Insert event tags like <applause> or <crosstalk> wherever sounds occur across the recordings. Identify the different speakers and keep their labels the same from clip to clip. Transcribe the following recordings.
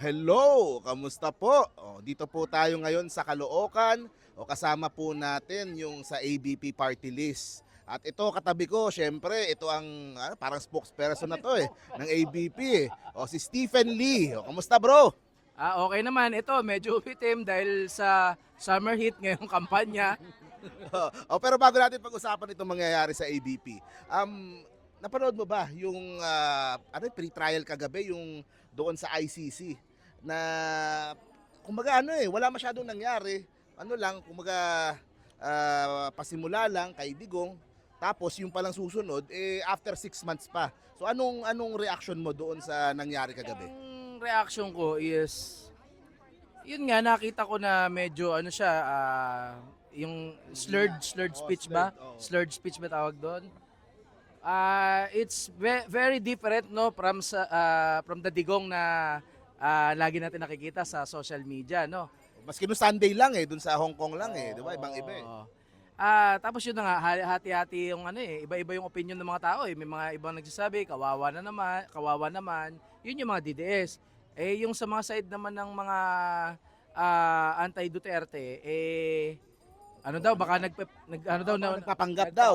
Speaker 1: Hello, kamusta po? O, dito po tayo ngayon sa Caloocan o kasama po natin yung sa ABP party list. At ito katabi ko, syempre, ito ang ah, parang spokesperson na to eh, ng ABP eh. O si Stephen Lee. O, kamusta bro?
Speaker 2: Ah, okay naman. Ito, medyo bitim dahil sa summer heat ngayong kampanya. <laughs>
Speaker 1: o, pero bago natin pag-usapan itong mangyayari sa ABP, um, napanood mo ba yung ah, ano, pre-trial kagabi, yung doon sa ICC na kumbaga ano eh, wala masyadong nangyari. Ano lang, kumbaga ah, pasimula lang kay Digong. Tapos yung palang susunod, eh after six months pa. So anong anong reaction mo doon sa nangyari kagabi?
Speaker 2: Ang reaction ko is, yun nga, nakita ko na medyo ano siya, ah, yung slurred, slurred
Speaker 1: Oh,
Speaker 2: speech
Speaker 1: slurred,
Speaker 2: ba?
Speaker 1: oh.
Speaker 2: Slurred speech ba tawag doon? Ah, it's ve- very different no from sa ah, from the digong na ah, lagi natin nakikita sa social media no.
Speaker 1: Maski no Sunday lang eh, doon sa Hong Kong lang eh, di ba? Ibang iba eh.
Speaker 2: Ah, tapos yun na nga, ha- hati-hati yung ano eh, iba-iba yung opinion ng mga tao eh. May mga ibang nagsasabi, kawawa na naman, kawawa naman. Yun yung mga DDS. Eh yung sa mga side naman ng mga ah, anti-Duterte, eh ano daw baka nag, nag ano daw na
Speaker 1: Nagpapanggap daw.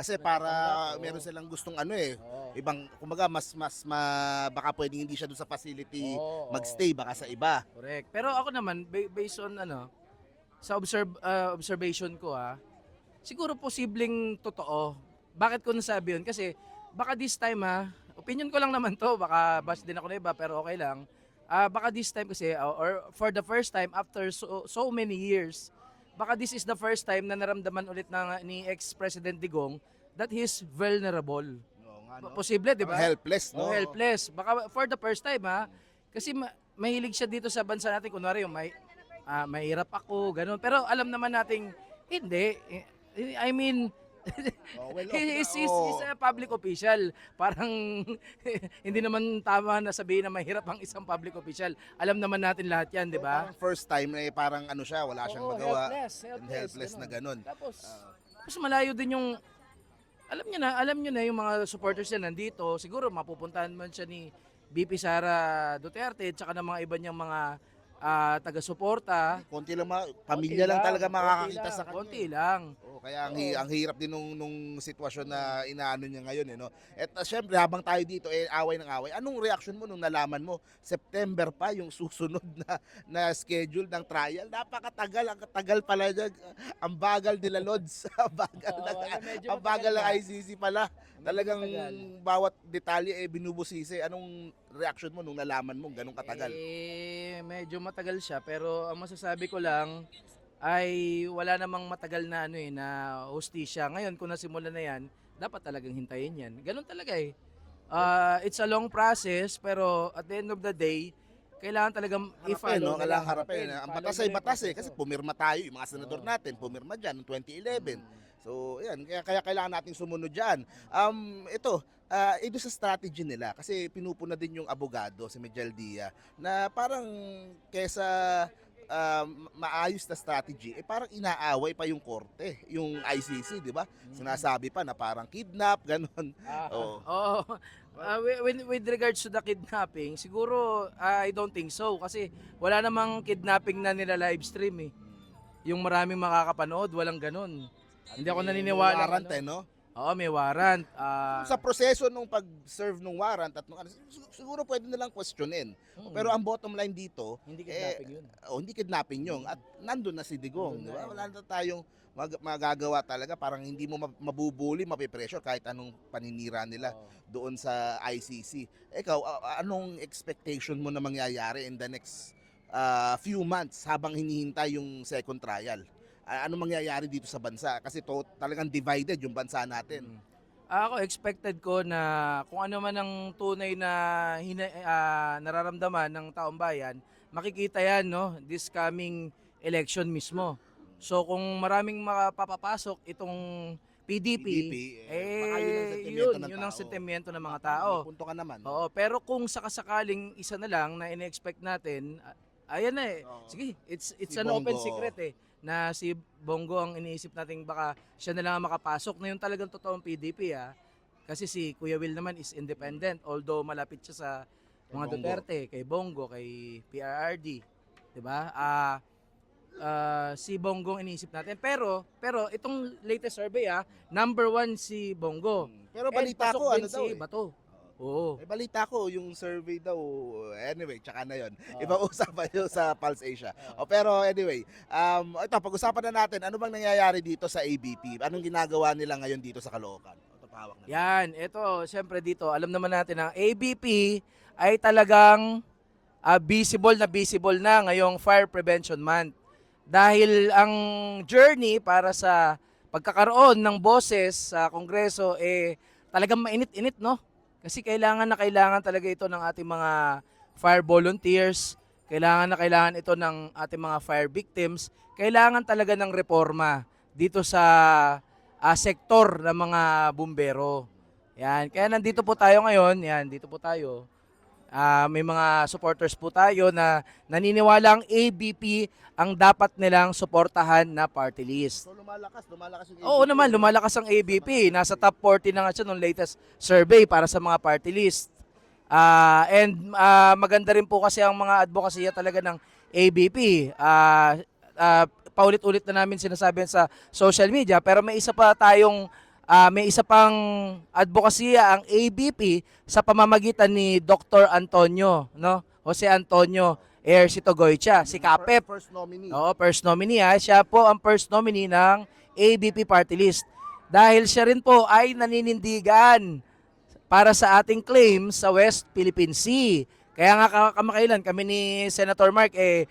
Speaker 1: Kasi para
Speaker 2: nagpapanggap,
Speaker 1: meron silang gustong ano eh,
Speaker 2: Oo.
Speaker 1: ibang kumbaga mas mas ma, baka pwedeng hindi siya doon sa facility
Speaker 2: Oo, oo.
Speaker 1: magstay baka sa iba.
Speaker 2: Correct. Pero ako naman ba- based on ano sa observe ah, observation ko ah, siguro posibleng totoo. Bakit ko nasabi yun? Kasi baka this time ah, opinion ko lang naman to, baka bash din ako na iba pero okay lang. Ah, baka this time kasi ah, or for the first time after so, so many years, baka this is the first time na naramdaman ulit ng ni ex-president Digong that he's vulnerable.
Speaker 1: Oo nga, no?
Speaker 2: Posible, di ba?
Speaker 1: Helpless, no?
Speaker 2: Oh, helpless. Baka for the first time ha. Kasi ma- mahilig siya dito sa bansa natin. Kunwari yung may, ah, mahirap ako, ganun. Pero alam naman nating hindi. I mean,
Speaker 1: Oh, well,
Speaker 2: he- he's, he's,
Speaker 1: oh.
Speaker 2: he's a public official. Parang <laughs> hindi naman tama na sabihin na mahirap ang isang public official. Alam naman natin lahat yan, di ba?
Speaker 1: First time na eh, parang ano siya, wala siyang
Speaker 2: Oo,
Speaker 1: magawa.
Speaker 2: helpless, helpless,
Speaker 1: helpless na ganun.
Speaker 2: Tapos, tapos malayo din yung alam niyo na, alam niyo na yung mga supporters niya nandito. Siguro mapupuntahan man siya ni BP Sara Duterte at saka ng mga iba niyang mga ah, taga-suporta.
Speaker 1: Konti lang, ma- pamilya lang, talaga
Speaker 2: konti
Speaker 1: makakakita
Speaker 2: lang,
Speaker 1: sa kanya.
Speaker 2: Konti lang.
Speaker 1: Oo, kaya ang, hi- ang hirap din nung, nung sitwasyon na inaano niya ngayon. Eh, no? At uh, syempre, habang tayo dito, eh, away ng away, anong reaction mo nung nalaman mo, September pa yung <laughs> susunod na, na schedule ng trial? Napakatagal, ang katagal pala niya. Ang bagal nila, Lods. <laughs> ang bagal, ng,
Speaker 2: wala, medyo
Speaker 1: ang bagal ng ICC pala. Talagang bawat detalye eh, binubusisi. Anong reaction mo nung nalaman mo ganun katagal?
Speaker 2: Eh, medyo matagal siya pero ang masasabi ko lang ay wala namang matagal na ano eh na hostisya. Ngayon kung nasimula na 'yan, dapat talagang hintayin 'yan. Ganun talaga eh. Ah, it's a long process pero at the end of the day, kailangan talagang i-follow.
Speaker 1: no? Kailangan harapin. Ang batas ay batas eh. Kasi pumirma tayo, yung mga senador natin, pumirma dyan noong 2011. So, yan. Kaya, kaya kailangan nating sumunod dyan. Um, ito, ah ito sa strategy nila. Kasi pinupuna din yung abogado, si Miguel Dia, na parang kesa ah, maayos na strategy, eh parang inaaway pa yung korte, yung ICC, di ba? Sinasabi pa na parang kidnap, <laughs> ganun.
Speaker 2: Ah,
Speaker 1: Oo.
Speaker 2: Oo. Ah, wi- with, with regards to the kidnapping, siguro ah, I don't think so kasi wala namang kidnapping na nila live stream eh. Yung maraming makakapanood, walang ganun. Hindi ako naniniwala.
Speaker 1: Warrant
Speaker 2: ano.
Speaker 1: eh, no?
Speaker 2: Oo, may warrant. Ah,
Speaker 1: sa proseso nung pag-serve ng warrant at nung ano, sig- siguro pwede nilang questionin.
Speaker 2: mm,
Speaker 1: Pero ang bottom line dito,
Speaker 2: hindi
Speaker 1: eh,
Speaker 2: kidnapping yun.
Speaker 1: oh, hindi kidnapping yung at nandun na si Digong, di ba?
Speaker 2: yun.
Speaker 1: Wala na tayong mag- magagawa talaga parang hindi mo ma- mabubuli, mapipressure kahit anong paninira nila
Speaker 2: Oo.
Speaker 1: doon sa ICC. Ikaw, anong expectation mo na mangyayari in the next uh, few months habang hinihintay yung second trial? Ano mangyayari dito sa bansa? Kasi to, talagang divided yung bansa natin.
Speaker 2: Mm. Ako, expected ko na kung ano man ang tunay na hina, ah, nararamdaman ng taong bayan, makikita yan no, this coming election mismo. So kung maraming makapapasok itong PDP,
Speaker 1: PDP, eh, yun
Speaker 2: eh,
Speaker 1: sentimento
Speaker 2: yun,
Speaker 1: ng
Speaker 2: yun ang
Speaker 1: tao.
Speaker 2: sentimento ng mga tao.
Speaker 1: Punto ka naman.
Speaker 2: Oo, pero kung sakasakaling isa na lang na ine-expect natin, ayan na eh. Sige, it's it's
Speaker 1: Si
Speaker 2: an
Speaker 1: Bongo,
Speaker 2: open secret eh na si Bongo ang iniisip nating baka siya na lang ang makapasok na yung talagang totoong PDP ah. Kasi si Kuya Will naman is independent although malapit siya sa
Speaker 1: Kay
Speaker 2: mga
Speaker 1: Bongo.
Speaker 2: Duterte, kay Bongo, kay PRRD, 'di ba? Ah ah, si Bongo ang iniisip natin. Pero pero itong latest survey ah, number one si Bongo.
Speaker 1: Hmm. Pero balita ko, ano daw
Speaker 2: si
Speaker 1: eh.
Speaker 2: Bato. Oo.
Speaker 1: Eh, balita ko, yung survey daw, anyway, tsaka na yon.
Speaker 2: Oo.
Speaker 1: Ibang <laughs> usapan yun sa Pulse Asia.
Speaker 2: Oo.
Speaker 1: O, pero anyway, um, ito, pag-usapan na natin, ano bang nangyayari dito sa ABP? Anong ginagawa nila ngayon dito sa Caloocan? Ito, pahawak na.
Speaker 2: Yan, ito, siyempre dito, alam naman natin ang ABP ay talagang ah, visible na visible na ngayong Fire Prevention Month. Dahil ang journey para sa pagkakaroon ng boses sa Kongreso eh talagang mainit-init, no? Kasi kailangan na kailangan talaga ito ng ating mga fire volunteers, kailangan na kailangan ito ng ating mga fire victims, kailangan talaga ng reforma dito sa ah, sektor ng mga bumbero. Yan, kaya nandito po tayo ngayon, yan, dito po tayo. Ah, may mga supporters po tayo na naniniwala ang ABP ang dapat nilang suportahan na party list.
Speaker 1: So, lumalakas, lumalakas yung
Speaker 2: Oo
Speaker 1: ABP.
Speaker 2: naman, lumalakas ang ABP. Nasa top 40 na nga siya nung latest survey para sa mga party list. Ah, and ah, maganda rin po kasi ang mga advokasya talaga ng ABP. Ah, ah, paulit-ulit na namin sinasabi sa social media pero may isa pa tayong ah, may isa pang advokasya ang ABP sa pamamagitan ni Dr. Antonio, no? Jose Antonio Ercito Goycha, si Kapep.
Speaker 1: First, first nominee.
Speaker 2: Oo, first nominee ha. Siya po ang first nominee ng ABP party list. Dahil siya rin po ay naninindigan para sa ating claim sa West Philippine Sea. Kaya nga ka- kamakailan kami ni Senator Mark eh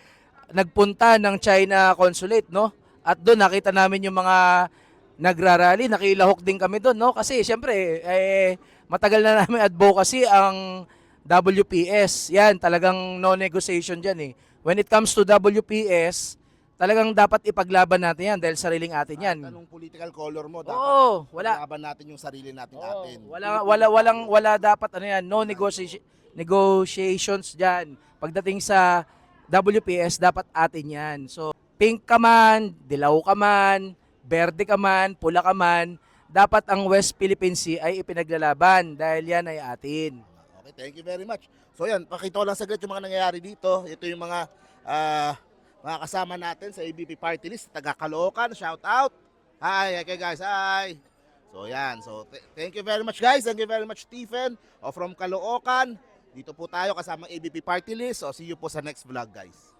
Speaker 2: nagpunta ng China consulate, no? At doon nakita namin yung mga nagrarally, nakilahok din kami doon, no? Kasi siyempre eh matagal na namin advocacy ang WPS. Yan, talagang no negotiation dyan eh. When it comes to WPS, talagang dapat ipaglaban natin yan dahil sariling atin yan.
Speaker 1: Kahit anong political color mo, dapat
Speaker 2: Oo, wala.
Speaker 1: paglaban natin yung sarili natin
Speaker 2: Oo,
Speaker 1: atin.
Speaker 2: wala wala walang wala dapat ano yan, no negotiation negotiations diyan. Pagdating sa WPS dapat atin yan. So pink ka man, dilaw ka man, berde ka man, pula ka man, dapat ang West Philippine Sea ay ipinaglalaban dahil yan ay atin.
Speaker 1: Okay, thank you very much. So yan, pakita ko lang saglit yung mga nangyayari dito. Ito yung mga ah, mga kasama natin sa ABP Party List, taga Caloocan, shout out. Hi, okay guys, hi. So yan, so th- thank you very much guys. Thank you very much Stephen o from Caloocan. Dito po tayo kasama ABP Party List. So see you po sa next vlog guys.